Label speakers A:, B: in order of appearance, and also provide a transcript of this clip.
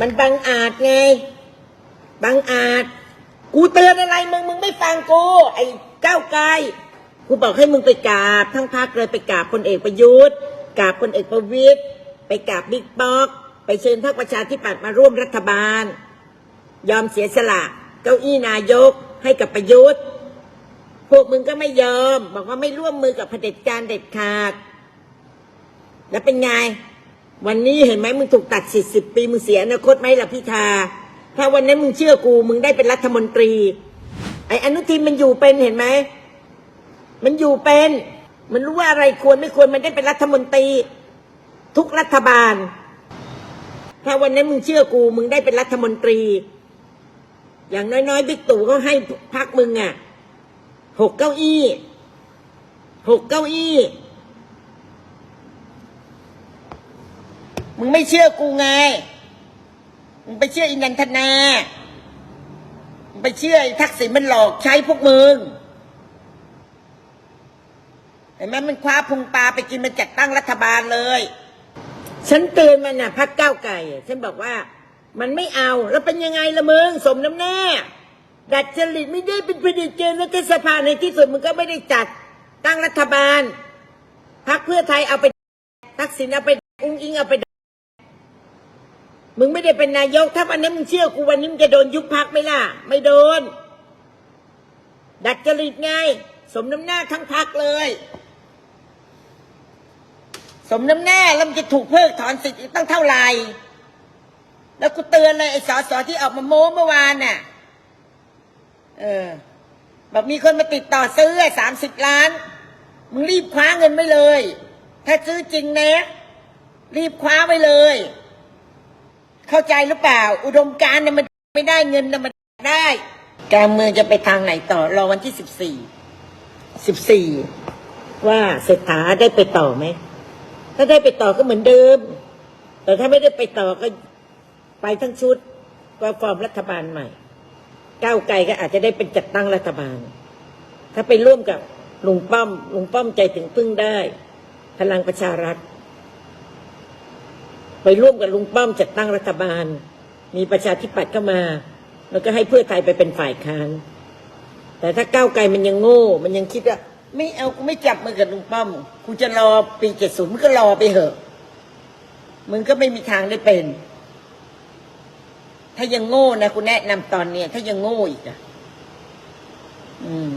A: มันบังอาจไง บังอาจ กูเตือนอะไรมึงมึงไม่ฟังกู ไอ้ก้าวไกลกูบอกให้มึงไปกราบทั้งภาคเลยไปกราบพลเอกประยุทธ์กราบพลเอกประวิตยไปกราบบิ๊กป๊อก ไปเชิญพรรคประชาธิปัตย์มาร่วมรัฐบาล ยอมเสียสละเก้าอี้นายกให้กับประยุทธ์พวกมึงก็ไม่ยอม บอกว่าไม่ร่วมมือกับเผด็จการเด็ดขาด แล้วเป็นไง วันนี้เห็นไหมมึงถูกตัดสิทธิ์สิบปีมึงเสียอนาคตไหมล่ะพิธา ถ้าวันนั้นมึงเชื่อกูมึงได้เป็นรัฐมนตรี ไอ้อนุทินมันอยู่เป็นเห็นไหมมันอยู่เป็น มันรู้ว่าอะไรควรไม่ควรมันได้เป็นรัฐมนตรี ทุกรัฐบาล ถ้าวันนั้นมึงเชื่อกู มึงได้เป็นรัฐมนตรี อย่างน้อยๆบิ๊กตู่เขาให้พักมึงอะหกเก้าอี้หกเก้าอี้ มึงไม่เชื่อกูไง มึงไปเชื่ออินันทนา มึงไปเชื่อทักษิณมันหลอกใช้พวกมึงเห็นไหมมันคว้าพุงปลาไปกินมันจัดตั้งรัฐบาลเลย ฉันเตือนมันน่ะพักก้าวไก่ ฉันบอกว่า มันไม่เอาแล้วเป็นยังไงละมึงสมน้ำหน้า ดัดจริตไม่ได้เป็นประเด็จการรัฐสภาในที่สุดมึงก็ไม่ได้จัดตั้งรัฐบาลพักเพื่อไทยเอาไปทักษิณเอาไปอุ้งอิงเอาไป มึงไม่ได้เป็นนายก ถ้าวันนี้มึงเชื่อกูวันนี้มึงจะโดนยุบพักไหมล่ะ ไม่โดน ดัดจริตไง สมน้ำหน้าทั้งพักเลย สมน้ำหน้าแล้วมันจะถูกเพิกถอนสิทธิ์อีกตั้งเท่าไหร่แล้วกูเตือนเลยไอ้สอสอที่ออกมาโม้เมื่อวานน่ะ เออบอกมีคนมาติดต่อซื้อสามสิบล้าน มึงรีบคว้าเงินไว้เลย ถ้าซื้อจริงนะ รีบคว้าไว้เลย เข้าใจหรือเปล่า อุดมการณ์เนี่ยมันไม่ได้เงินนะมันได้ การเมืองจะไปทางไหนต่อ รอวันที่สิบสี่สิบสี่ว่าเศรษฐาได้ไปต่อไหม ถ้าได้ไปต่อก็เหมือนเดิม แต่ถ้าไม่ได้ไปต่อก็ไปทั้งชุดก็ฟอร์มรัฐบาลใหม่ ก้าวไกลก็อาจจะได้เป็นจัดตั้งรัฐบาล ถ้าไปร่วมกับลุงป้อมลุงป้อมใจถึงพึ่งได้ พลังประชารัฐ ไปร่วมกับลุงป้อมจัดตั้งรัฐบาล มีประชาธิปัตย์เข้ามา แล้วก็ให้เพื่อไทยไปเป็นฝ่ายค้าน แต่ถ้าก้าวไกลมันยังโง่ มันยังคิดว่าไม่เอากูไม่จับมือกับลุงป้อมกูจะรอปีเจ็ดศูนย์มึงก็รอไปเถอะมึงก็ไม่มีทางได้เป็น ถ้ายังโง่นะกูแนะนำตอนเนี้ยถ้ายังโง่อีกอะอืม